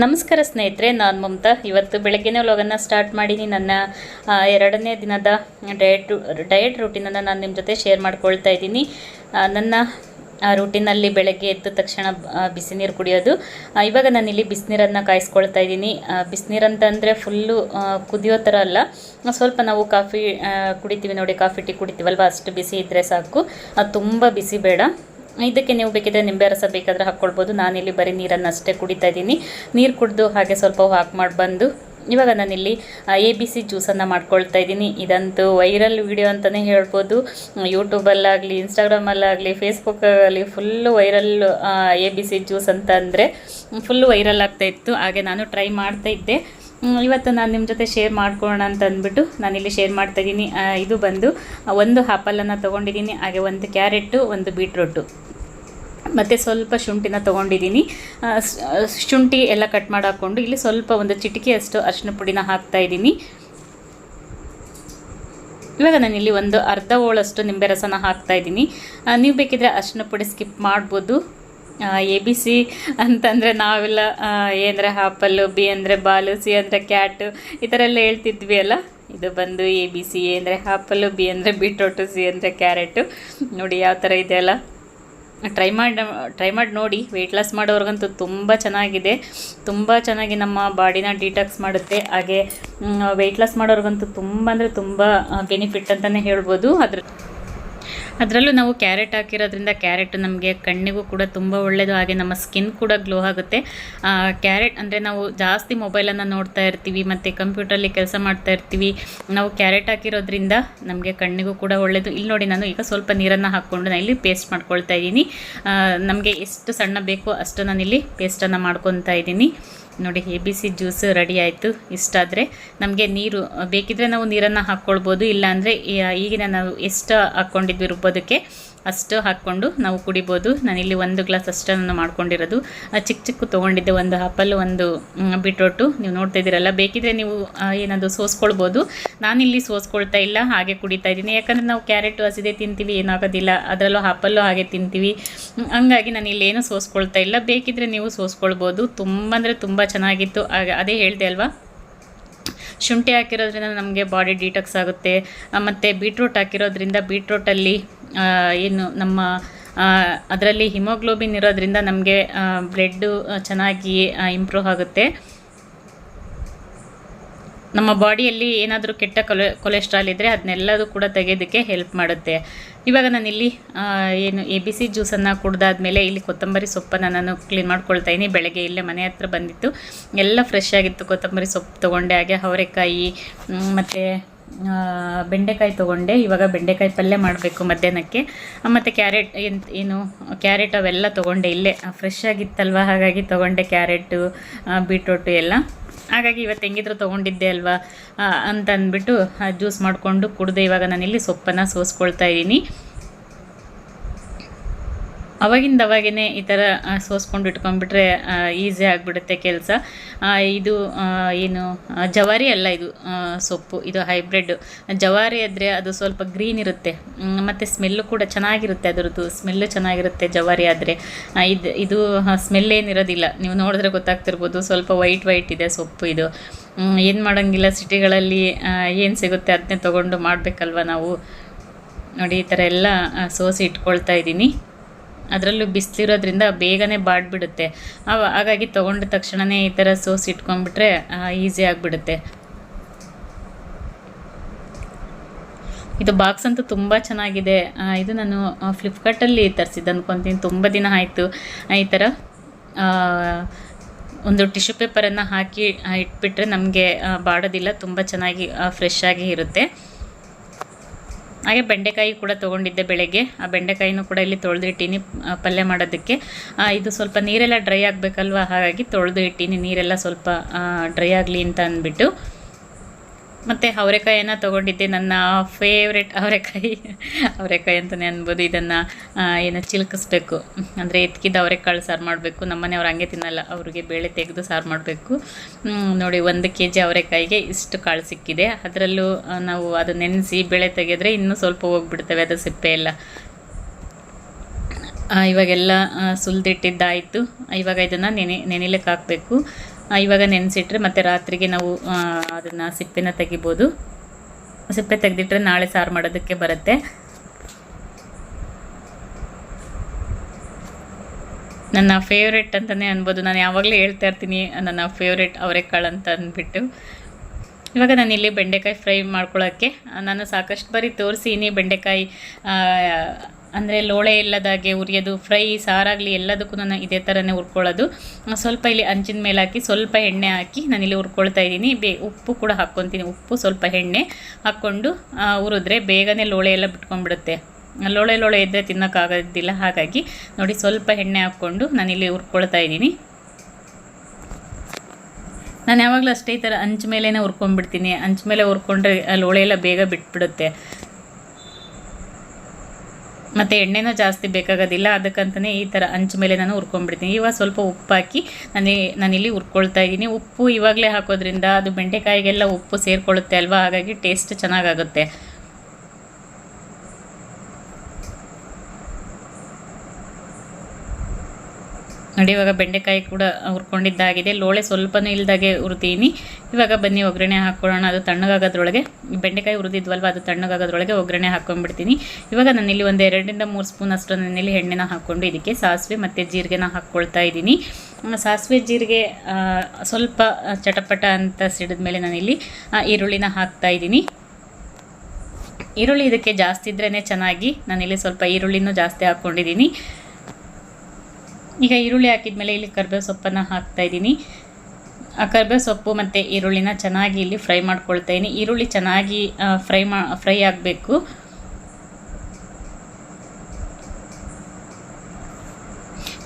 ನಮಸ್ಕಾರ ಸ್ನೇಹಿತರೆ, ನಾನು ಮಮತಾ. ಇವತ್ತು ಬೆಳಗ್ಗೆನೇ ವ್ಲಾಗನ್ನು ಸ್ಟಾರ್ಟ್ ಮಾಡೀನಿ. ನನ್ನ ಎರಡನೇ ದಿನದ ಡಯಟ್ ಡಯಟ್ ರೂಟೀನನ್ನು ನಾನು ನಿಮ್ಮ ಜೊತೆ ಶೇರ್ ಮಾಡ್ಕೊಳ್ತಾ ಇದ್ದೀನಿ. ನನ್ನ ರೂಟೀನಲ್ಲಿ ಬೆಳಗ್ಗೆ ಎದ್ದ ತಕ್ಷಣ ಬಿಸಿ ನೀರು ಕುಡಿಯೋದು. ಇವಾಗ ನಾನಿಲ್ಲಿ ಬಿಸಿನೀರನ್ನು ಕಾಯಿಸ್ಕೊಳ್ತಾ ಇದ್ದೀನಿ. ಬಿಸಿನೀರು ಅಂತಂದರೆ ಫುಲ್ಲು ಕುದಿಯೋ ಥರ ಅಲ್ಲ. ಸ್ವಲ್ಪ ನಾವು ಕಾಫಿ ಕುಡಿತೀವಿ ನೋಡಿ. ಕಾಫಿ, ಟೀ ಕುಡಿತೀವಲ್ವ? ಅಷ್ಟು ಬಿಸಿ ಇದ್ದರೆ ಸಾಕು. ಅದು ತುಂಬ ಬಿಸಿ ಬೇಡ. ಇದಕ್ಕೆ ನೀವು ಬೇಕಿದ್ರೆ ನಿಂಬೆ ರಸ ಬೇಕಾದರೆ ಹಾಕ್ಕೊಳ್ಬೋದು. ನಾನಿಲ್ಲಿ ಬರೀ ನೀರನ್ನು ಅಷ್ಟೇ ಕುಡಿತಾ ಇದ್ದೀನಿ. ನೀರು ಕುಡಿದು ಹಾಗೆ ಸ್ವಲ್ಪ ವಾಕ್ ಮಾಡಿ ಬಂದು, ಇವಾಗ ನಾನಿಲ್ಲಿ ಎ ಬಿ ಸಿ ಜ್ಯೂಸನ್ನು ಮಾಡ್ಕೊಳ್ತಾ ಇದ್ದೀನಿ. ಇದಂತೂ ವೈರಲ್ ವಿಡಿಯೋ ಅಂತಲೇ ಹೇಳ್ಬೋದು. ಯೂಟ್ಯೂಬಲ್ಲಾಗಲಿ ಇನ್ಸ್ಟಾಗ್ರಾಮಲ್ಲಾಗಲಿ ಫೇಸ್ಬುಕ್ಕಲ್ಲಿ full viral A B C juice ಅಂತ ಅಂದರೆ ಫುಲ್ಲು ವೈರಲ್ ಆಗ್ತಾ ಇತ್ತು. ಹಾಗೆ ನಾನು ಟ್ರೈ ಮಾಡ್ತಾ ಇದ್ದೆ. ಇವತ್ತು ನಾನು ನಿಮ್ಮ ಜೊತೆ ಶೇರ್ ಮಾಡ್ಕೊಳ್ಳೋಣ ಅಂತ ಅಂದ್ಬಿಟ್ಟು ನಾನಿಲ್ಲಿ ಶೇರ್ ಮಾಡ್ತಾ ಇದ್ದೀನಿ. ಇದು ಬಂದು ಒಂದು ಹಾಪಲನ್ನು ತೊಗೊಂಡಿದ್ದೀನಿ. ಹಾಗೆ ಒಂದು ಕ್ಯಾರೆಟು ಒಂದು ಬೀಟ್ರೂಟು ಮತ್ತು ಸ್ವಲ್ಪ ಶುಂಠಿನ ತೊಗೊಂಡಿದ್ದೀನಿ. ಶುಂಠಿ ಎಲ್ಲ ಕಟ್ ಮಾಡಿ ಹಾಕ್ಕೊಂಡು ಇಲ್ಲಿ ಸ್ವಲ್ಪ ಒಂದು ಚಿಟಿಕೆಯಷ್ಟು ಅರಿಶಿನ ಪುಡಿನ ಹಾಕ್ತಾ ಇದ್ದೀನಿ. ಇವಾಗ ಇಲ್ಲಿ ಒಂದು ಅರ್ಧ ಓಳಷ್ಟು ನಿಂಬೆ ರಸನ ಹಾಕ್ತಾ ಇದ್ದೀನಿ. ನೀವು ಬೇಕಿದ್ರೆ ಅರಿಶಿನ ಪುಡಿ ಸ್ಕಿಪ್ ಮಾಡ್ಬೋದು. ಎ ಬಿ ಸಿ ಅಂತಂದರೆ ನಾವೆಲ್ಲ ಎ ಅಂದರೆ ಹಾಪಲ್ಲು ಬಿ ಅಂದರೆ ಬಾಲು, ಸಿ ಅಂದರೆ ಕ್ಯಾಟು ಈ ಥರ ಎಲ್ಲ ಹೇಳ್ತಿದ್ವಿ ಅಲ್ಲ? ಇದು ಬಂದು ಎ ಬಿ ಸಿ, ಎ ಅಂದರೆ ಹಾಪಲ್ಲು ಬಿ ಅಂದರೆ ಬೀಟ್ರೋಟು, ಸಿ ಅಂದರೆ ಕ್ಯಾರೆಟು. ನೋಡಿ ಯಾವ ಥರ ಇದೆ ಅಲ್ಲ? ಟ್ರೈ ಮಾಡಿ ಟ್ರೈ ಮಾಡಿ ನೋಡಿ. ವೆಯ್ಟ್ ಲಾಸ್ ಮಾಡೋರ್ಗಂತೂ ತುಂಬ ಚೆನ್ನಾಗಿದೆ. ತುಂಬ ಚೆನ್ನಾಗಿ ನಮ್ಮ ಬಾಡಿನ ಡಿಟಾಕ್ಸ್ ಮಾಡುತ್ತೆ. ಹಾಗೆ ವೆಯ್ಟ್ ಲಾಸ್ ಮಾಡೋರ್ಗಂತೂ ತುಂಬ ಅಂದರೆ ತುಂಬ ಬೆನಿಫಿಟ್ ಅಂತಲೇ ಹೇಳ್ಬೋದು. ಅದ್ರ ಅದರಲ್ಲೂ ನಾವು ಕ್ಯಾರೆಟ್ ಹಾಕಿರೋದ್ರಿಂದ ಕ್ಯಾರೆಟ್ ನಮಗೆ ಕಣ್ಣಿಗೂ ಕೂಡ ತುಂಬ ಒಳ್ಳೆಯದು ಹಾಗೆ ನಮ್ಮ ಸ್ಕಿನ್ ಕೂಡ ಗ್ಲೋ ಆಗುತ್ತೆ. ಕ್ಯಾರೆಟ್ ಅಂದರೆ ನಾವು ಜಾಸ್ತಿ ಮೊಬೈಲನ್ನು ನೋಡ್ತಾ ಇರ್ತೀವಿ, ಮತ್ತು ಕಂಪ್ಯೂಟರಲ್ಲಿ ಕೆಲಸ ಮಾಡ್ತಾ ಇರ್ತೀವಿ. ನಾವು ಕ್ಯಾರೆಟ್ ಹಾಕಿರೋದ್ರಿಂದ ನಮಗೆ ಕಣ್ಣಿಗೂ ಕೂಡ ಒಳ್ಳೆಯದು ಇಲ್ಲಿ ನೋಡಿ ನಾನು ಈಗ ಸ್ವಲ್ಪ ನೀರನ್ನು ಹಾಕ್ಕೊಂಡು ನಾನು ಇಲ್ಲಿ ಪೇಸ್ಟ್ ಮಾಡ್ಕೊಳ್ತಾ ಇದ್ದೀನಿ. ನಮಗೆ ಎಷ್ಟು ಸಣ್ಣ ಬೇಕೋ ಅಷ್ಟು ನಾನಿಲ್ಲಿ ಪೇಸ್ಟನ್ನು ಮಾಡ್ಕೊತಾ ಇದ್ದೀನಿ. ನೋಡಿ A B C juice ready ಆಯಿತು. ಇಷ್ಟಾದರೆ ನಮಗೆ ನೀರು, ಬೇಕಿದ್ರೆ ನಾವು ನೀರನ್ನು ಹಾಕ್ಕೊಳ್ಬೋದು, ಇಲ್ಲಾಂದರೆ ಈಗಿನ ನಾವು ಎಷ್ಟು ಹಾಕ್ಕೊಂಡಿದ್ವಿ ರುಬ್ಬೋದಕ್ಕೆ ಅಷ್ಟು ಹಾಕ್ಕೊಂಡು ನಾವು ಕುಡಿಬೋದು. ನಾನಿಲ್ಲಿ ಒಂದು ಗ್ಲಾಸ್ ಅಷ್ಟನ್ನು ಮಾಡ್ಕೊಂಡಿರೋದು. ಆ, ಚಿಕ್ಕ ಚಿಕ್ಕ ತೊಗೊಂಡಿದ್ದೆ ಒಂದು ಆಪಲ್ ಒಂದು ಬೀಟ್ರೋಟು. ನೀವು ನೋಡ್ತಾ ಇದ್ದೀರಲ್ಲ ಬೇಕಿದ್ರೆ ನೀವು ಏನಾದರೂ ಏನದು ಸೋಸ್ಕೊಳ್ಬೋದು ನಾನಿಲ್ಲಿ ಸೋಸ್ಕೊಳ್ತಾ ಇಲ್ಲ ಹಾಗೆ ಕುಡಿತಾ ಇದ್ದೀನಿ. ಯಾಕಂದರೆ ನಾವು ಕ್ಯಾರೆಟು ಹಸಿದೆ ತಿಂತೀವಿ ಏನಾಗೋದಿಲ್ಲ ಅದರಲ್ಲೂ ಆಪಲ್ಲು ಹಾಗೆ ತಿಂತೀವಿ. ಹಂಗಾಗಿ ನಾನು ಏನು ಸೋಸ್ಕೊಳ್ತಾ ಇಲ್ಲ. ಬೇಕಿದ್ರೆ ನೀವು ಸೋಸ್ಕೊಳ್ಬೋದು. ತುಂಬ ಅಂದರೆ ತುಂಬ ಚೆನ್ನಾಗಿತ್ತು. ಅದೇ ಹೇಳಿದೆ ಅಲ್ವಾ? ಶುಂಠಿ ಹಾಕಿರೋದ್ರಿಂದ ನಮಗೆ ಬಾಡಿ ಡಿಟಾಕ್ಸ್ ಆಗುತ್ತೆ. ಮತ್ತು ಬೀಟ್ರೂಟ್ ಹಾಕಿರೋದ್ರಿಂದ ಬೀಟ್ರೂಟಲ್ಲಿ ಏನು ನಮ್ಮ ಅದರಲ್ಲಿ ಹಿಮೋಗ್ಲೋಬಿನ್ ಇರೋದ್ರಿಂದ ನಮಗೆ ಬ್ಲಡ್ಡು ಚೆನ್ನಾಗಿ ಇಂಪ್ರೂವ್ ಆಗುತ್ತೆ. ನಮ್ಮ ಬಾಡಿಯಲ್ಲಿ ಏನಾದರೂ ಕೆಟ್ಟ ಕೊಲೆ, ಕೊಲೆಸ್ಟ್ರಾಲ್ ಇದ್ದರೆ ಅದನ್ನೆಲ್ಲದೂ ಕೂಡ ತೆಗೆಯೋದಕ್ಕೆ ಹೆಲ್ಪ್ ಮಾಡುತ್ತೆ. ಇವಾಗ ನಾನಿಲ್ಲಿ ಏನು ಎ ಬಿ ಸಿ ಜ್ಯೂಸನ್ನು ಕುಡ್ದಾದ್ಮೇಲೆ ಇಲ್ಲಿ ಕೊತ್ತಂಬರಿ ಸೊಪ್ಪನ್ನು ನಾನು ಕ್ಲೀನ್ ಮಾಡ್ಕೊಳ್ತಾ ಇದ್ದೀನಿ ಬೆಳಗ್ಗೆ ಇಲ್ಲೇ ಮನೆ ಹತ್ರ ಬಂದಿತ್ತು. ಎಲ್ಲ ಫ್ರೆಶ್ ಆಗಿತ್ತು ಕೊತ್ತಂಬರಿ ಸೊಪ್ಪು ತೊಗೊಂಡೆ. ಹಾಗೆ ಅವರೆಕಾಯಿ ಮತ್ತು ಬೆಂಡೆಕಾಯಿ ತೊಗೊಂಡೆ. ಇವಾಗ ಬೆಂಡೆಕಾಯಿ ಪಲ್ಯ ಮಾಡಬೇಕು ಮಧ್ಯಾಹ್ನಕ್ಕೆ. ಮತ್ತು ಕ್ಯಾರೆಟ್ ಏನು ಕ್ಯಾರೆಟ್ ಅವೆಲ್ಲ ತೊಗೊಂಡೆ ಇಲ್ಲೇ. ಫ್ರೆಶ್ ಆಗಿತ್ತಲ್ವ? ಹಾಗಾಗಿ ತೊಗೊಂಡೆ ಕ್ಯಾರೆಟು ಬೀಟ್ರೋಟು ಎಲ್ಲ. ಹಾಗಾಗಿ ಇವತ್ತು ಹೆಂಗಿದ್ರು ತೊಗೊಂಡಿದ್ದೆ ಅಲ್ವಾ? ಅಂತ ಅಂದ್ಬಿಟ್ಟು ಜ್ಯೂಸ್ ಮಾಡಿಕೊಂಡು ಕುಡಿದೆ. ಇವಾಗ ನಾನಿಲ್ಲಿ ಸೊಪ್ಪನ್ನು ಸೋಸ್ಕೊಳ್ತಾ ಇದ್ದೀನಿ. ಅವಾಗಿಂದ ಅವಾಗೇ ಈ ಥರ ಸೋಸ್ಕೊಂಡು ಇಟ್ಕೊಂಡ್ಬಿಟ್ರೆ ಈಸಿ ಆಗಿಬಿಡುತ್ತೆ ಕೆಲಸ. ಇದು ಏನು ಜವಾರಿ ಅಲ್ಲ ಇದು ಸೊಪ್ಪು, ಇದು ಹೈಬ್ರಿಡ್ ಜವಾರಿ ಆದರೆ ಅದು ಸ್ವಲ್ಪ ಗ್ರೀನ್ ಇರುತ್ತೆ. ಮತ್ತು ಸ್ಮೆಲ್ಲು ಕೂಡ ಚೆನ್ನಾಗಿರುತ್ತೆ ಅದರದ್ದು. ಸ್ಮೆಲ್ಲು ಚೆನ್ನಾಗಿರುತ್ತೆ ಜವಾರಿ ಆದರೆ. ಇದು ಇದು ಸ್ಮೆಲ್ ಏನಿರೋದಿಲ್ಲ. ನೀವು ನೋಡಿದ್ರೆ ಗೊತ್ತಾಗ್ತಿರ್ಬೋದು, ಸ್ವಲ್ಪ ವೈಟ್ ವೈಟ್ ಇದೆ ಸೊಪ್ಪು ಇದು. ಏನು ಮಾಡೋಂಗಿಲ್ಲ, ಸಿಟಿಗಳಲ್ಲಿ ಏನು ಸಿಗುತ್ತೆ ಅದನ್ನೇ ತೊಗೊಂಡು ಮಾಡಬೇಕಲ್ವ ನಾವು? ನೋಡಿ, ಈ ಥರ ಎಲ್ಲ ಸೋಸಿ ಇಟ್ಕೊಳ್ತಾ ಇದ್ದೀನಿ. ಅದರಲ್ಲೂ ಬಿಸಿಲಿರೋದ್ರಿಂದ ಬೇಗನೆ ಬಾಡ್ಬಿಡುತ್ತೆ. ಹಾಗಾಗಿ ತೊಗೊಂಡ ತಕ್ಷಣವೇ ಈ ಥರ ಸೋಸಿ ಇಟ್ಕೊಂಡ್ಬಿಟ್ರೆ ಈಸಿ ಆಗಿಬಿಡುತ್ತೆ. ಇದು ಬಾಕ್ಸ್ ಅಂತೂ ತುಂಬ ಚೆನ್ನಾಗಿದೆ. ಇದು ನಾನು ಫ್ಲಿಪ್ಕಾರ್ಟಲ್ಲಿ ತರಿಸಿದ್ದು ಅಂದ್ಕೊತೀನಿ ತುಂಬ ದಿನ ಆಯಿತು. ಈ ಥರ ಒಂದು ಟಿಶ್ಯೂ ಪೇಪರನ್ನು ಹಾಕಿ ಇಟ್ಬಿಟ್ರೆ ನಮಗೆ ಬಾಡೋದಿಲ್ಲ. ತುಂಬ ಚೆನ್ನಾಗಿ ಫ್ರೆಶ್ ಆಗಿ ಇರುತ್ತೆ. ಹಾಗೆ ಬೆಂಡೆಕಾಯಿ ಕೂಡ ತೊಗೊಂಡಿದ್ದೆ ಬೆಳಗ್ಗೆ. ಆ ಬೆಂಡೆಕಾಯಿನೂ ಕೂಡ ಇಲ್ಲಿ ತೊಳೆದು ಇಟ್ಟೀನಿ ಪಲ್ಯ ಮಾಡೋದಕ್ಕೆ. ಇದು ಸ್ವಲ್ಪ ನೀರೆಲ್ಲ ಡ್ರೈ ಆಗಬೇಕಲ್ವ? ಹಾಗಾಗಿ ತೊಳೆದು ಇಟ್ಟೀನಿ. ನೀರೆಲ್ಲ ಸ್ವಲ್ಪ ಡ್ರೈ ಆಗಲಿ ಅಂತ ಅಂದ್ಬಿಟ್ಟು. ಮತ್ತು ಅವರೆಕಾಯನ್ನು ತೊಗೊಂಡಿದ್ದೆ. ನನ್ನ ಫೇವ್ರೆಟ್ ಅವರೆಕಾಯಿ. ಅವರೆಕಾಯಿ ಅಂತಲೇ ಅನ್ಬೋದು. ಇದನ್ನು ಏನು ಚಿಲ್ಕಿಸ್ಬೇಕು. ಅಂದರೆ ಎತ್ಕಿದ ಅವರೆಕಾಳು ಸಾರು ಮಾಡಬೇಕು. ನಮ್ಮ ಮನೆಯವ್ರು ಹಂಗೆ ತಿನ್ನಲ್ಲ. ಅವ್ರಿಗೆ ಬೇಳೆ ತೆಗೆದು ಸಾರು ಮಾಡಬೇಕು. ನೋಡಿ ಒಂದು ಕೆ ಜಿ ಅವರೆಕಾಯಿಗೆ ಇಷ್ಟು ಕಾಳು ಸಿಕ್ಕಿದೆ. ಅದರಲ್ಲೂ ನಾವು ಅದು ನೆನೆಸಿ ಬೇಳೆ ತೆಗೆದ್ರೆ ಇನ್ನೂ ಸ್ವಲ್ಪ ಹೋಗ್ಬಿಡ್ತವೆ ಅದು ಸಿಪ್ಪೆ ಎಲ್ಲ. ಇವಾಗೆಲ್ಲ ಸುಲ್ದಿಟ್ಟಿದ್ದಾಯಿತು. ಇವಾಗ ಇದನ್ನು ನೆನೆ, ನೆನೆಲಿಕ್ಕೆ ಹಾಕಬೇಕು. ಇವಾಗ ನೆನೆಸಿಟ್ರೆ ಮತ್ತು ರಾತ್ರಿಗೆ ನಾವು ಅದನ್ನು ಸಿಪ್ಪೆನ ತೆಗಿಬೋದು. ಸಿಪ್ಪೆ ತೆಗೆದಿಟ್ರೆ ನಾಳೆ ಸಾರು ಮಾಡೋದಕ್ಕೆ ಬರುತ್ತೆ. ನನ್ನ ಫೇವ್ರೆಟ್ ಅಂತಲೇ ಅನ್ಬೋದು. ನಾನು ಯಾವಾಗಲೂ ಹೇಳ್ತಾ ಇರ್ತೀನಿ, ನನ್ನ ಫೇವ್ರೆಟ್ ಅವರೆಕಾಳು ಅಂತ ಅಂದ್ಬಿಟ್ಟು. ಇವಾಗ ನಾನು ಇಲ್ಲಿ ಬೆಂಡೆಕಾಯಿ ಫ್ರೈ ಮಾಡ್ಕೊಳ್ಳೋಕ್ಕೆ, ನಾನು ಸಾಕಷ್ಟು ಬಾರಿ ತೋರಿಸೀನಿ ಬೆಂಡೆಕಾಯಿ ಅಂದರೆ ಲೋಳೆ ಇಲ್ಲದಾಗೆ ಉರಿಯೋದು, ಫ್ರೈ, ಸಾರಾಗಲಿ ಎಲ್ಲದಕ್ಕೂ ನಾನು ಇದೇ ಥರನೇ ಹುರ್ಕೊಳ್ಳೋದು. ಸ್ವಲ್ಪ ಇಲ್ಲಿ ಹಂಚಿನ ಮೇಲೆ ಹಾಕಿ ಸ್ವಲ್ಪ ಎಣ್ಣೆ ಹಾಕಿ ನಾನಿಲ್ಲಿ ಹುರ್ಕೊಳ್ತಾ ಇದ್ದೀನಿ. ಬೇ, ಉಪ್ಪು ಕೂಡ ಹಾಕ್ಕೊತೀನಿ. ಉಪ್ಪು ಸ್ವಲ್ಪ ಎಣ್ಣೆ ಹಾಕ್ಕೊಂಡು ಹುರಿದ್ರೆ ಬೇಗನೆ ಲೋಳೆ ಎಲ್ಲ ಬಿಟ್ಕೊಂಡ್ಬಿಡುತ್ತೆ. ಲೋಳೆ ಲೋಳೆ ಇದ್ದರೆ ತಿನ್ನೋಕ್ಕಾಗೋದಿಲ್ಲ ಹಾಗಾಗಿ ನೋಡಿ ಸ್ವಲ್ಪ ಎಣ್ಣೆ ಹಾಕ್ಕೊಂಡು ನಾನಿಲ್ಲಿ ಹುರ್ಕೊಳ್ತಾ ಇದ್ದೀನಿ. ನಾನು ಯಾವಾಗಲೂ ಅಷ್ಟೇ ಈ ಥರ ಮೇಲೇ ಹುರ್ಕೊಂಡ್ಬಿಡ್ತೀನಿ. ಮೇಲೆ ಹುರ್ಕೊಂಡ್ರೆ ಲೋಳೆ ಎಲ್ಲ ಬೇಗ ಬಿಟ್ಬಿಡುತ್ತೆ. ಮತ್ತು ಎಣ್ಣೆನೂ ಜಾಸ್ತಿ ಬೇಕಾಗೋದಿಲ್ಲ. ಅದಕ್ಕಂತಲೇ ಈ ಥರ ಹಂಚ್ ಮೇಲೆ ನಾನು ಹುರ್ಕೊಂಡ್ಬಿಡ್ತೀನಿ. ಇವಾಗ ಸ್ವಲ್ಪ ಉಪ್ಪು ಹಾಕಿ ನಾನು, ನಾನಿಲ್ಲಿ ಹುರ್ಕೊಳ್ತಾ ಇದ್ದೀನಿ. ಉಪ್ಪು ಇವಾಗಲೇ ಹಾಕೋದ್ರಿಂದ ಅದು ಬೆಂಡೆಕಾಯಿಗೆಲ್ಲ ಉಪ್ಪು ಸೇರಿಕೊಳ್ಳುತ್ತೆ ಅಲ್ವಾ? ಹಾಗಾಗಿ ಟೇಸ್ಟ್ ಚೆನ್ನಾಗಾಗುತ್ತೆ. ನೋಡಿ ಇವಾಗ ಬೆಂಡೆಕಾಯಿ ಕೂಡ ಹುರ್ಕೊಂಡಿದ್ದಾಗಿದೆ. ಲೋಳೆ ಸ್ವಲ್ಪನೂ ಇಲ್ದಾಗೆ ಹುರಿದೀನಿ. ಇವಾಗ ಬನ್ನಿ, ಒಗ್ಗರಣೆ ಹಾಕ್ಕೊಳ್ಳೋಣ ಅದು ತಣ್ಣಗಾಗೋದ್ರೊಳಗೆ ಬೆಂಡೆಕಾಯಿ ಹುರಿದಿದ್ವಲ್ವ, ಅದು ತಣ್ಣಗಾಗೋದ್ರೊಳಗೆ ಒಗ್ಗರಣೆ ಹಾಕ್ಕೊಂಡ್ಬಿಡ್ತೀನಿ ಇವಾಗ ನಾನಿಲ್ಲಿ ಒಂದು ಎರಡರಿಂದ ಮೂರು ಸ್ಪೂನ್ ಅಷ್ಟು ನನ್ನಲ್ಲಿ ಎಣ್ಣೆನ ಹಾಕ್ಕೊಂಡು ಇದಕ್ಕೆ ಸಾಸಿವೆ ಮತ್ತು ಜೀರಿಗೆನ ಹಾಕ್ಕೊಳ್ತಾ ಇದ್ದೀನಿ. ಸಾಸಿವೆ ಜೀರಿಗೆ ಸ್ವಲ್ಪ ಚಟಪಟ ಅಂತ ಸಿಡಿದ ಮೇಲೆ ನಾನಿಲ್ಲಿ ಈರುಳ್ಳಿನ ಹಾಕ್ತಾ ಇದ್ದೀನಿ. ಈರುಳ್ಳಿ ಇದಕ್ಕೆ ಜಾಸ್ತಿ ಇದ್ರೇ ಚೆನ್ನಾಗಿ ನಾನಿಲ್ಲಿ ಸ್ವಲ್ಪ ಈರುಳ್ಳಿನೂ ಜಾಸ್ತಿ ಹಾಕ್ಕೊಂಡಿದ್ದೀನಿ ಈಗ ಈರುಳ್ಳಿ ಹಾಕಿದ್ಮೇಲೆ ಇಲ್ಲಿ ಕರ್ಬೇವು ಸೊಪ್ಪನ್ನು ಹಾಕ್ತಾ ಇದ್ದೀನಿ. ಆ ಕರ್ಬೇವು ಸೊಪ್ಪು ಮತ್ತು ಈರುಳ್ಳಿನ ಚೆನ್ನಾಗಿ ಇಲ್ಲಿ ಫ್ರೈ ಮಾಡ್ಕೊಳ್ತಾ ಇದ್ದೀನಿ. ಈರುಳ್ಳಿ ಚೆನ್ನಾಗಿ ಫ್ರೈ ಮಾ, ಫ್ರೈ ಆಗಬೇಕು.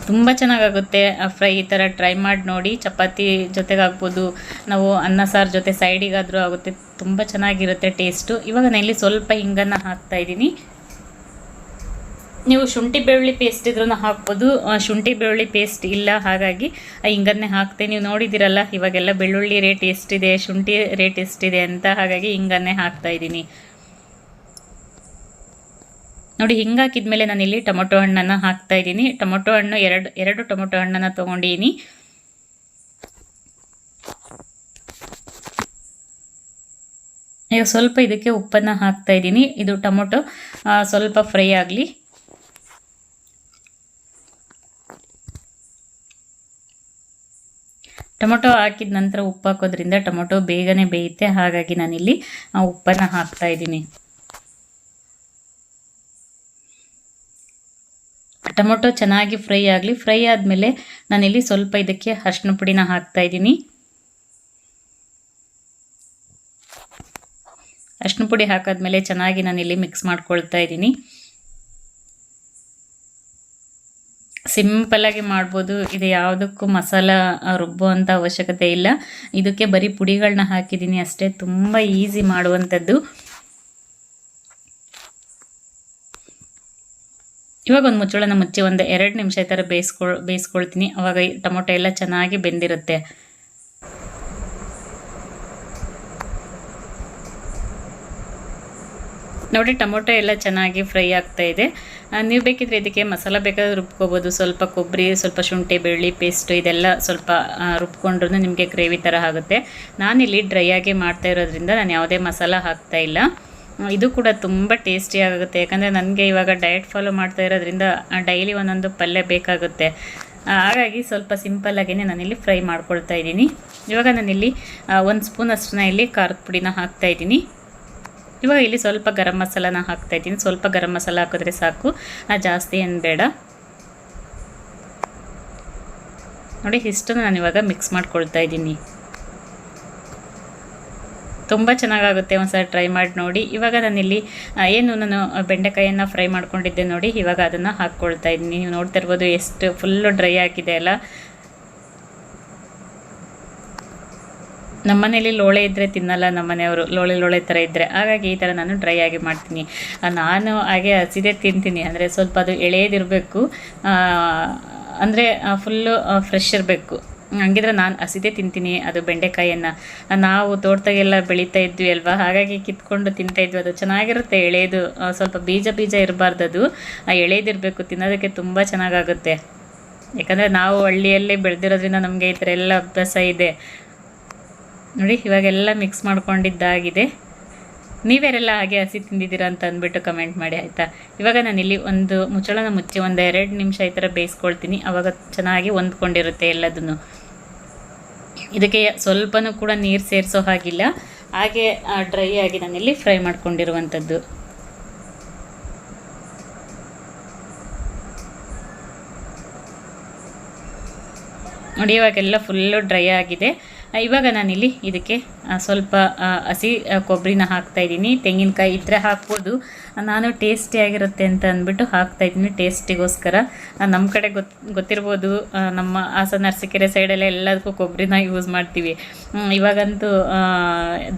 ತುಂಬ ಚೆನ್ನಾಗಾಗುತ್ತೆ ಫ್ರೈ ಈ ಥರ ಟ್ರೈ ಮಾಡಿ ನೋಡಿ. ಚಪಾತಿ ಜೊತೆಗಾಗ್ಬೋದು, ನಾವು ಅನ್ನ ಸಾರು ಜೊತೆ ಸೈಡಿಗಾದರೂ ಆಗುತ್ತೆ. ತುಂಬ ಚೆನ್ನಾಗಿರುತ್ತೆ ಟೇಸ್ಟು. ಇವಾಗ ನಾನು ಇಲ್ಲಿ ಸ್ವಲ್ಪ ಹಿಂಗನ್ನು ಹಾಕ್ತಾ ಇದ್ದೀನಿ. ನೀವು ಶುಂಠಿ ಬೆಳ್ಳುಳ್ಳಿ ಪೇಸ್ಟ್ ಇದ್ರೂ ಹಾಕ್ಬೋದು. ಶುಂಠಿ ಬೆಳ್ಳುಳ್ಳಿ ಪೇಸ್ಟ್ ಇಲ್ಲ, ಹಾಗಾಗಿ ಹಿಂಗನ್ನೇ ಹಾಕ್ತೆ ನೀವು ನೋಡಿದ್ದೀರಲ್ಲ, ಇವಾಗೆಲ್ಲ ಬೆಳ್ಳುಳ್ಳಿ ರೇಟ್ ಎಷ್ಟಿದೆ ಶುಂಠಿ ರೇಟ್ ಎಷ್ಟಿದೆ ಅಂತ, ಹಾಗಾಗಿ ಹಿಂಗನ್ನೇ ಹಾಕ್ತಾ ಇದ್ದೀನಿ. ನೋಡಿ, ಹಿಂಗೆ ಹಾಕಿದ್ಮೇಲೆ ನಾನಿಲ್ಲಿ ಟೊಮೊಟೊ ಹಣ್ಣನ್ನು ಹಾಕ್ತಾ ಇದ್ದೀನಿ. ಟೊಮೊಟೊ ಹಣ್ಣು ಎರಡು ಎರಡು ಟೊಮೊಟೊ ಹಣ್ಣನ್ನು ತೊಗೊಂಡಿದ್ದೀನಿ. ಈಗ ಸ್ವಲ್ಪ ಇದಕ್ಕೆ ಉಪ್ಪನ್ನು ಹಾಕ್ತಾ ಇದ್ದೀನಿ. ಇದು ಟೊಮೊಟೊ ಸ್ವಲ್ಪ ಫ್ರೈ ಆಗಲಿ. ಟೊಮೊಟೊ ಹಾಕಿದ ನಂತರ ಉಪ್ಪು ಹಾಕೋದ್ರಿಂದ ಟೊಮೊಟೊ ಬೇಗನೆ ಬೇಯುತ್ತೆ. ಹಾಗಾಗಿ ನಾನಿಲ್ಲಿ, ಆ, ಉಪ್ಪನ್ನು ಹಾಕ್ತಾ ಇದ್ದೀನಿ. ಟೊಮೊಟೊ ಚೆನ್ನಾಗಿ ಫ್ರೈ ಆಗಲಿ, ಫ್ರೈ ಆದಮೇಲೆ ನಾನಿಲ್ಲಿ ಸ್ವಲ್ಪ ಇದಕ್ಕೆ ಅರಿಶಿನ ಪುಡಿನ ಹಾಕ್ತಾ ಇದ್ದೀನಿ. ಅರಿಶಿನ ಪುಡಿ ಹಾಕಾದ್ಮೇಲೆ ಚೆನ್ನಾಗಿ ನಾನಿಲ್ಲಿ ಮಿಕ್ಸ್ ಮಾಡ್ಕೊಳ್ತಾ ಇದ್ದೀನಿ. ಸಿಂಪಲ್ಲಾಗಿ ಮಾಡ್ಬೋದು. ಇದು ಯಾವುದಕ್ಕೂ ಮಸಾಲ ರುಬ್ಬುವಂಥ ಅವಶ್ಯಕತೆ ಇಲ್ಲ. ಇದಕ್ಕೆ ಬರೀ ಪುಡಿಗಳನ್ನ ಹಾಕಿದ್ದೀನಿ. ಅಷ್ಟೇ ತುಂಬ ಈಸಿ ಮಾಡುವಂಥದ್ದು. ಇವಾಗ ಒಂದು ಮುಚ್ಚಳನ ಮುಚ್ಚಿ ಒಂದು ಎರಡು ನಿಮಿಷ ಈ ಥರ ಬೇಯಿಸ್ಕೊಳ್, ಬೇಯಿಸ್ಕೊಳ್ತೀನಿ. ಅವಾಗ ಟೊಮೊಟೊ ಎಲ್ಲ ಚೆನ್ನಾಗಿ ಬೆಂದಿರುತ್ತೆ. ನೋಡಿ, ಟೊಮೊಟೊ ಎಲ್ಲ ಚೆನ್ನಾಗಿ ಫ್ರೈ ಆಗ್ತಾ ಇದೆ. ನೀವು ಬೇಕಿದ್ರೆ ಇದಕ್ಕೆ ಮಸಾಲ ಬೇಕಾದ್ರೆ ರುಬ್ಕೋಬೋದು. ಸ್ವಲ್ಪ ಕೊಬ್ಬರಿ, ಸ್ವಲ್ಪ ಶುಂಠಿ, ಬೆಳ್ಳಿ, ಪೇಸ್ಟ್ ಇದೆಲ್ಲ ಸ್ವಲ್ಪ ರುಬ್ಕೊಂಡ್ರೂ ನಿಮಗೆ ಗ್ರೇವಿ ಥರ ಆಗುತ್ತೆ. ನಾನಿಲ್ಲಿ ಡ್ರೈ ಆಗಿ ಮಾಡ್ತಾ ಇರೋದ್ರಿಂದ ನಾನು ಯಾವುದೇ ಮಸಾಲ ಹಾಕ್ತಾ ಇಲ್ಲ. ಇದು ಕೂಡ ತುಂಬ ಟೇಸ್ಟಿ ಆಗುತ್ತೆ. ಯಾಕಂದರೆ ನನಗೆ ಇವಾಗ ಡಯಟ್ ಫಾಲೋ ಮಾಡ್ತಾ ಇರೋದ್ರಿಂದ ಡೈಲಿ ಒಂದೊಂದು ಪಲ್ಯ ಬೇಕಾಗುತ್ತೆ. ಹಾಗಾಗಿ ಸ್ವಲ್ಪ ಸಿಂಪಲ್ಲಾಗೇ ನಾನಿಲ್ಲಿ ಫ್ರೈ ಮಾಡ್ಕೊಳ್ತಾ ಇದ್ದೀನಿ. ಇವಾಗ ನಾನಿಲ್ಲಿ ಒಂದು ಸ್ಪೂನ್ ಅಷ್ಟನ್ನ ಇಲ್ಲಿ ಖಾರದ ಪುಡಿನ ಹಾಕ್ತಾ ಇದ್ದೀನಿ. ಇವಾಗ ಇಲ್ಲಿ ಸ್ವಲ್ಪ ಗರಂ ಮಸಾಲಾನ ಹಾಕ್ತಾ ಇದ್ದೀನಿ. ಸ್ವಲ್ಪ ಗರಂ ಮಸಾಲ ಹಾಕಿದ್ರೆ ಸಾಕು. ಜಾಸ್ತಿ ಏನು ಬೇಡ. ನೋಡಿ, ಇಷ್ಟನ್ನು ನಾನು ಇವಾಗ ಮಿಕ್ಸ್ ಮಾಡ್ಕೊಳ್ತಾ ಇದ್ದೀನಿ. ತುಂಬ ಚೆನ್ನಾಗಾಗುತ್ತೆ. ಒಂದ್ಸಲ ಟ್ರೈ ಮಾಡಿ ನೋಡಿ. ಇವಾಗ ನಾನಿಲ್ಲಿ ಇಲ್ಲಿ ಏನು ನಾನು ಬೆಂಡೆಕಾಯಿಯನ್ನು ಫ್ರೈ ಮಾಡ್ಕೊಂಡಿದ್ದೆ ನೋಡಿ. ಇವಾಗ ಅದನ್ನು ಹಾಕ್ಕೊಳ್ತಾ ಇದ್ದೀನಿ. ನೀವು ನೋಡ್ತಾ ಇರ್ಬೋದು ಎಷ್ಟು ಫುಲ್ಲು ಡ್ರೈ ಆಗಿದೆ ಅಲ್ಲ. ನಮ್ಮನೇಲಿ ಲೋಳೆ ಇದ್ದರೆ ತಿನ್ನಲ್ಲ ನಮ್ಮನೆಯವರು ಲೋಳೆ ಲೋಳೆ ಥರ ಇದ್ದರೆ ಹಾಗಾಗಿ ಈ ಥರ ನಾನು ಡ್ರೈ ಆಗಿ ಮಾಡ್ತೀನಿ. ನಾನು ಹಾಗೆ ಹಸಿದೆ ತಿಂತೀನಿ. ಅಂದರೆ ಸ್ವಲ್ಪ ಅದು ಎಳೆಯದಿರಬೇಕು. ಅಂದರೆ ಫುಲ್ಲು ಫ್ರೆಶ್ ಇರಬೇಕು. ಹಂಗಿದ್ರೆ ನಾನು ಹಸಿದೇ ತಿಂತೀನಿ. ಅದು ಬೆಂಡೆಕಾಯಿಯನ್ನು ನಾವು ತೋಟದಾಗೆಲ್ಲ ಬೆಳೀತಾ ಇದ್ವಿ ಅಲ್ವಾ? ಹಾಗಾಗಿ ಕಿತ್ಕೊಂಡು ತಿಂತಾ ಇದ್ವಿ. ಅದು ಚೆನ್ನಾಗಿರುತ್ತೆ ಎಳೆದು. ಸ್ವಲ್ಪ ಬೀಜ ಬೀಜ ಇರಬಾರ್ದು ಅದು. ಆ, ಎಳೆದಿರಬೇಕು. ತಿನ್ನೋದಕ್ಕೆ ತುಂಬ ಚೆನ್ನಾಗಾಗುತ್ತೆ. ಯಾಕಂದರೆ ನಾವು ಹಳ್ಳಿಯಲ್ಲೇ ಬೆಳೆದಿರೋದ್ರಿಂದ ನಮಗೆ ಈ ಥರ ಎಲ್ಲ ಅಭ್ಯಾಸ ಇದೆ. ನೋಡಿ, ಇವಾಗೆಲ್ಲ ಮಿಕ್ಸ್ ಮಾಡ್ಕೊಂಡಿದ್ದಾಗಿದೆ. ನೀವ್ಯಾರೆಲ್ಲ ಹಾಗೆ ಹಸಿ ತಿಂದಿದ್ದೀರಾ ಅಂತ ಅಂದ್ಬಿಟ್ಟು ಕಮೆಂಟ್ ಮಾಡಿ, ಆಯಿತಾ? ಇವಾಗ ನಾನಿಲ್ಲಿ ಒಂದು ಮುಚ್ಚಳನ ಮುಚ್ಚಿ ಒಂದು ಎರಡು ನಿಮಿಷ ಈ ಥರ ಬೇಯಿಸ್ಕೊಳ್ತೀನಿ. ಆವಾಗ ಚೆನ್ನಾಗಿ ಹೊಂದ್ಕೊಂಡಿರುತ್ತೆ ಎಲ್ಲದನ್ನು. ಇದಕ್ಕೆ ಸ್ವಲ್ಪನೂ ಕೂಡ ನೀರು ಸೇರಿಸೋ ಹಾಗಿಲ್ಲ. ಹಾಗೆ ಡ್ರೈ ಆಗಿ ನಾನಿಲ್ಲಿ ಫ್ರೈ ಮಾಡ್ಕೊಂಡಿರುವಂಥದ್ದು. ನೋಡಿ, ಇವಾಗೆಲ್ಲ ಫುಲ್ಲು ಡ್ರೈ ಆಗಿದೆ. ಇವಾಗ ನಾನಿಲ್ಲಿ ಇದಕ್ಕೆ ಸ್ವಲ್ಪ ಹಸಿ ಕೊಬ್ಬರಿನ ಹಾಕ್ತಾಯಿದ್ದೀನಿ ತೆಂಗಿನಕಾಯಿ ಇದ್ದರೆ ಹಾಕ್ಬೋದು. ನಾನು ಟೇಸ್ಟಿಯಾಗಿರುತ್ತೆ ಅಂತ ಅಂದ್ಬಿಟ್ಟು ಹಾಕ್ತಾಯಿದ್ದೀನಿ ಟೇಸ್ಟಿಗೋಸ್ಕರ ನಮ್ಮ ಕಡೆ ಗೊತ್, ಗೊತ್ತಿರ್ಬೋದು ನಮ್ಮ ಹಾಸನ ಅರಸೀಕೆರೆ ಸೈಡೆಲ್ಲ ಎಲ್ಲದಕ್ಕೂ ಕೊಬ್ಬರಿನ ಯೂಸ್ ಮಾಡ್ತೀವಿ. ಇವಾಗಂತೂ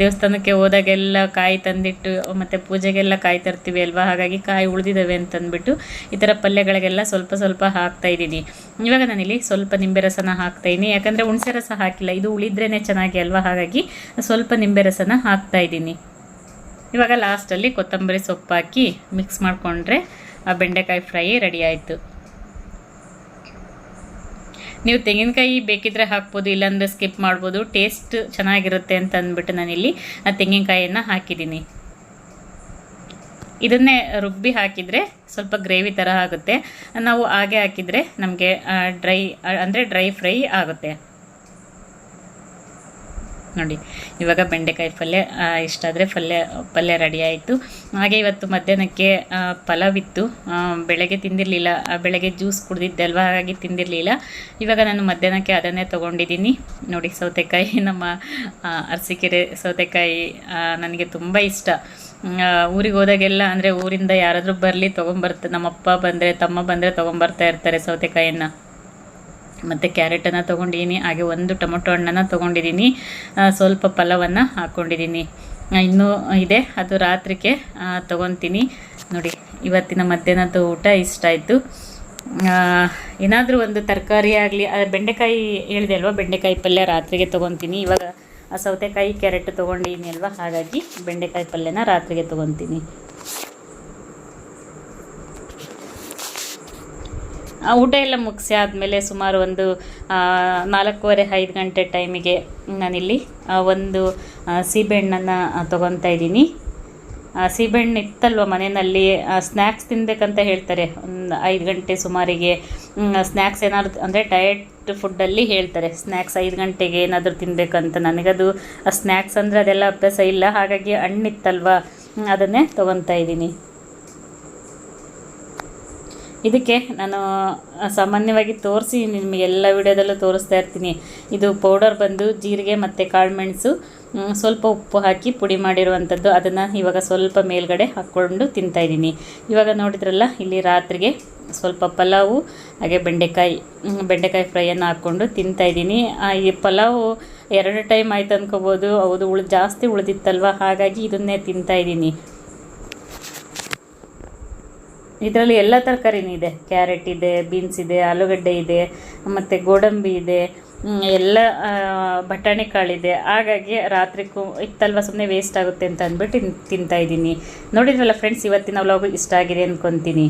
ದೇವಸ್ಥಾನಕ್ಕೆ ಹೋದಾಗೆಲ್ಲ ಕಾಯಿ ತಂದಿಟ್ಟು, ಮತ್ತು ಪೂಜೆಗೆಲ್ಲ ಕಾಯಿ ತರ್ತೀವಿ ಅಲ್ವಾ? ಹಾಗಾಗಿ ಕಾಯಿ ಉಳಿದಿದ್ದಾವೆ ಅಂತಂದ್ಬಿಟ್ಟು ಈ ಥರ ಪಲ್ಯಗಳಿಗೆಲ್ಲ ಸ್ವಲ್ಪ ಸ್ವಲ್ಪ ಹಾಕ್ತಾಯಿದ್ದೀನಿ ಇವಾಗ ನಾನಿಲ್ಲಿ ಸ್ವಲ್ಪ ನಿಂಬೆ ರಸನ ಹಾಕ್ತಾಯಿದ್ದೀನಿ ಯಾಕಂದರೆ ಹುಣಸೆ ರಸ ಹಾಕಿಲ್ಲ. ಇದು ಉಳಿದ್ರೇ ಚೆನ್ನಾಗಿ ಅಲ್ವಾ? ಹಾಗಾಗಿ ಸ್ವಲ್ಪ ನಿಂಬೆ ರಸನ ಹಾಕ್ತಾ ಇದ್ದೀನಿ. ಇವಾಗ ಲಾಸ್ಟಲ್ಲಿ ಕೊತ್ತಂಬರಿ ಸೊಪ್ಪು ಹಾಕಿ ಮಿಕ್ಸ್ ಮಾಡಿಕೊಂಡ್ರೆ ಆ ಬೆಂಡೆಕಾಯಿ ಫ್ರೈ ರೆಡಿ ಆಯಿತು. ನೀವು ತೆಂಗಿನಕಾಯಿ ಬೇಕಿದ್ರೆ ಹಾಕ್ಬೋದು, ಇಲ್ಲಾಂದರೆ ಸ್ಕಿಪ್ ಮಾಡ್ಬೋದು. ಟೇಸ್ಟ್ ಚೆನ್ನಾಗಿರುತ್ತೆ ಅಂತ ಅಂದ್ಬಿಟ್ಟು ನಾನಿಲ್ಲಿ ಆ ತೆಂಗಿನಕಾಯಿಯನ್ನು ಹಾಕಿದ್ದೀನಿ. ಇದನ್ನೇ ರುಬ್ಬಿ ಹಾಕಿದರೆ ಸ್ವಲ್ಪ ಗ್ರೇವಿ ಥರ ಆಗುತ್ತೆ. ನಾವು ಹಾಗೆ ಹಾಕಿದರೆ ನಮಗೆ ಡ್ರೈ ಅಂದರೆ ಡ್ರೈ ಫ್ರೈ ಆಗುತ್ತೆ. ನೋಡಿ. ಇವಾಗ ಬೆಂಡೆಕಾಯಿ ಪಲ್ಯ ಇಷ್ಟಾದರೆ ಪಲ್ಯ ಪಲ್ಯ ರೆಡಿ ಆಯಿತು. ಹಾಗೆ ಇವತ್ತು ಮಧ್ಯಾಹ್ನಕ್ಕೆ ಪಲಾವಿತ್ತು. ಬೆಳಗ್ಗೆ ತಿಂದಿರಲಿಲ್ಲ. ಬೆಳಗ್ಗೆ ಜ್ಯೂಸ್ ಕುಡಿದಿದ್ದೆ ಅಲ್ವಾ? ಹಾಗಾಗಿ ತಿಂದಿರಲಿಲ್ಲ. ಇವಾಗ ನಾನು ಮಧ್ಯಾಹ್ನಕ್ಕೆ ಅದನ್ನೇ ತೊಗೊಂಡಿದ್ದೀನಿ. ನೋಡಿ, ಸೌತೆಕಾಯಿ, ನಮ್ಮ ಅರಸಿಕೆರೆ ಸೌತೆಕಾಯಿ ನನಗೆ ತುಂಬ ಇಷ್ಟ. ಊರಿಗೆ ಹೋದಾಗೆಲ್ಲ ಅಂದರೆ ಊರಿಂದ ಯಾರಾದರೂ ಬರಲಿ, ತೊಗೊಂಬರ್ತ, ನಮ್ಮಪ್ಪ ಬಂದರೆ, ತಮ್ಮ ಬಂದರೆ ತೊಗೊಂಬರ್ತಾ ಇರ್ತಾರೆ ಸೌತೆಕಾಯಿಯನ್ನು. ಮತ್ತು ಕ್ಯಾರೆಟನ್ನು ತೊಗೊಂಡಿದ್ದೀನಿ ಹಾಗೆ ಒಂದು ಟೊಮೊಟೊ ಹಣ್ಣನ್ನು ತೊಗೊಂಡಿದ್ದೀನಿ ಸ್ವಲ್ಪ ಫಲವನ್ನು ಹಾಕ್ಕೊಂಡಿದ್ದೀನಿ ಇನ್ನೂ ಇದೆ, ಅದು ರಾತ್ರಿಗೆ ತೊಗೊತೀನಿ. ನೋಡಿ, ಇವತ್ತಿನ ಮಧ್ಯಾಹ್ನದ ಊಟ ಇಷ್ಟ ಆಯಿತು. ಏನಾದರೂ ಒಂದು ತರಕಾರಿ ಆಗಲಿ ಬೆಂಡೆಕಾಯಿ ಹೇಳಿದೆ ಅಲ್ವಾ, ಬೆಂಡೆಕಾಯಿ ಪಲ್ಯ ರಾತ್ರಿಗೆ ತೊಗೊತೀನಿ. ಇವಾಗ ಸೌತೆಕಾಯಿ, ಕ್ಯಾರೆಟ್ ತೊಗೊಂಡಿದ್ದೀನಿ ಅಲ್ವಾ, ಹಾಗಾಗಿ ಬೆಂಡೆಕಾಯಿ ಪಲ್ಯನ ರಾತ್ರಿಗೆ ತೊಗೊತೀನಿ. ಊಟ ಎಲ್ಲ ಮುಗಿಸಿ ಆದಮೇಲೆ ಸುಮಾರು ಒಂದು ನಾಲ್ಕೂವರೆ, ಐದು ಗಂಟೆ ಟೈಮಿಗೆ ನಾನಿಲ್ಲಿ ಒಂದು ಸೀಬೆಹಣ್ಣನ್ನು ತೊಗೊತಾ ಇದ್ದೀನಿ. ಸೀಬೆಹಣ್ಣು ಇತ್ತಲ್ವ ಮನೆಯಲ್ಲಿ? ಸ್ನ್ಯಾಕ್ಸ್ ತಿನ್ನಬೇಕಂತ ಹೇಳ್ತಾರೆ. ಒಂದು ಐದು ಗಂಟೆ ಸುಮಾರಿಗೆ ಸ್ನ್ಯಾಕ್ಸ್ ಏನಾದ್ರು, ಅಂದರೆ ಡಯಟ್ ಫುಡ್ಡಲ್ಲಿ ಹೇಳ್ತಾರೆ. ಸ್ನ್ಯಾಕ್ಸ್ ಐದು ಗಂಟೆಗೆ ಏನಾದರೂ ತಿನ್ನಬೇಕಂತ ನನಗದು ಸ್ನ್ಯಾಕ್ಸ್ ಅಂದರೆ ಅದೆಲ್ಲ ಅಭ್ಯಾಸ ಇಲ್ಲ. ಹಾಗಾಗಿ ಹಣ್ಣಿತ್ತಲ್ವ? ಅದನ್ನೇ ತೊಗೊತಾ ಇದ್ದೀನಿ. ಇದಕ್ಕೆ ನಾನು ಸಾಮಾನ್ಯವಾಗಿ ತೋರಿಸಿ ನಿಮಗೆ ಎಲ್ಲ ವಿಡಿಯೋದಲ್ಲೂ ತೋರಿಸ್ತಾ ಇರ್ತೀನಿ. ಇದು ಪೌಡರ್ ಬಂದು ಜೀರಿಗೆ ಮತ್ತು ಕಾಳುಮೆಣಸು ಸ್ವಲ್ಪ ಉಪ್ಪು ಹಾಕಿ ಪುಡಿ ಮಾಡಿರುವಂಥದ್ದು. ಅದನ್ನು ಇವಾಗ ಸ್ವಲ್ಪ ಮೇಲ್ಗಡೆ ಹಾಕ್ಕೊಂಡು ತಿಂತಾಯಿದ್ದೀನಿ ಇವಾಗ ನೋಡಿದ್ರಲ್ಲ, ಇಲ್ಲಿ ರಾತ್ರಿಗೆ ಸ್ವಲ್ಪ ಪಲಾವು, ಹಾಗೆ ಬೆಂಡೆಕಾಯಿ ಬೆಂಡೆಕಾಯಿ ಫ್ರೈಯನ್ನು ಹಾಕ್ಕೊಂಡು ತಿಂತಾಯಿದ್ದೀನಿ ಈ ಪಲಾವು ಎರಡು ಟೈಮ್ ಆಯ್ತು ಅನ್ಕೋಬೋದು. ಹೌದು, ಉಳ್, ಜಾಸ್ತಿ ಉಳಿದಿತ್ತಲ್ವ? ಹಾಗಾಗಿ ಇದನ್ನೇ ತಿಂತಾಯಿದ್ದೀನಿ ಇದರಲ್ಲಿ ಎಲ್ಲ ತರಕಾರಿನೂ ಇದೆ. ಕ್ಯಾರೆಟ್ ಇದೆ ಬೀನ್ಸ್ ಇದೆ, ಆಲೂಗಡ್ಡೆ ಇದೆ, ಮತ್ತು ಗೋಡಂಬಿ ಇದೆ ಎಲ್ಲ ಬಟಾಣಿ ಕಾಳಿದೆ ಹಾಗಾಗಿ ರಾತ್ರಿ ಕು ಇತ್ತಲ್ವ ಸುಮ್ಮನೆ ವೇಸ್ಟ್ ಆಗುತ್ತೆ ಅಂತ ಅಂದ್ಬಿಟ್ಟು ತಿಂತಾಯಿದ್ದೀನಿ ನೋಡಿದ್ರಲ್ಲ ಫ್ರೆಂಡ್ಸ್ ಇವತ್ತಿನ ವ್ಲಾಗು ಇಷ್ಟ ಆಗಿದೆ ಅಂದ್ಕೊತೀನಿ